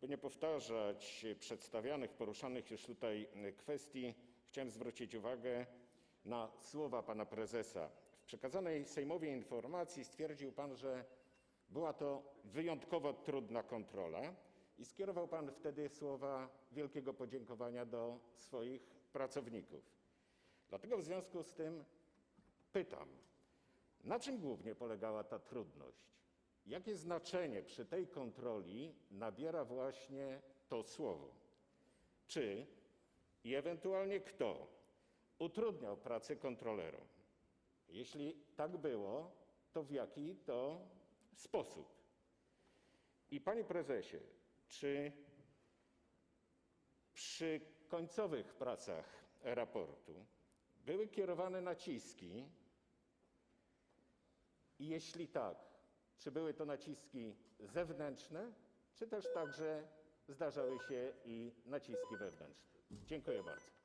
By nie powtarzać przedstawianych, poruszanych już tutaj kwestii, chciałem zwrócić uwagę na słowa pana prezesa. W przekazanej Sejmowi informacji stwierdził pan, że była to wyjątkowo trudna kontrola, i skierował pan wtedy słowa wielkiego podziękowania do swoich pracowników. Dlatego w związku z tym pytam, na czym głównie polegała ta trudność? Jakie znaczenie przy tej kontroli nabiera właśnie to słowo? Czy i ewentualnie kto utrudniał pracę kontrolerom? Jeśli tak było, to w jaki to sposób? I panie prezesie, czy przy końcowych pracach raportu były kierowane naciski? I jeśli tak, czy były to naciski zewnętrzne, czy też także zdarzały się i naciski wewnętrzne? Dziękuję bardzo.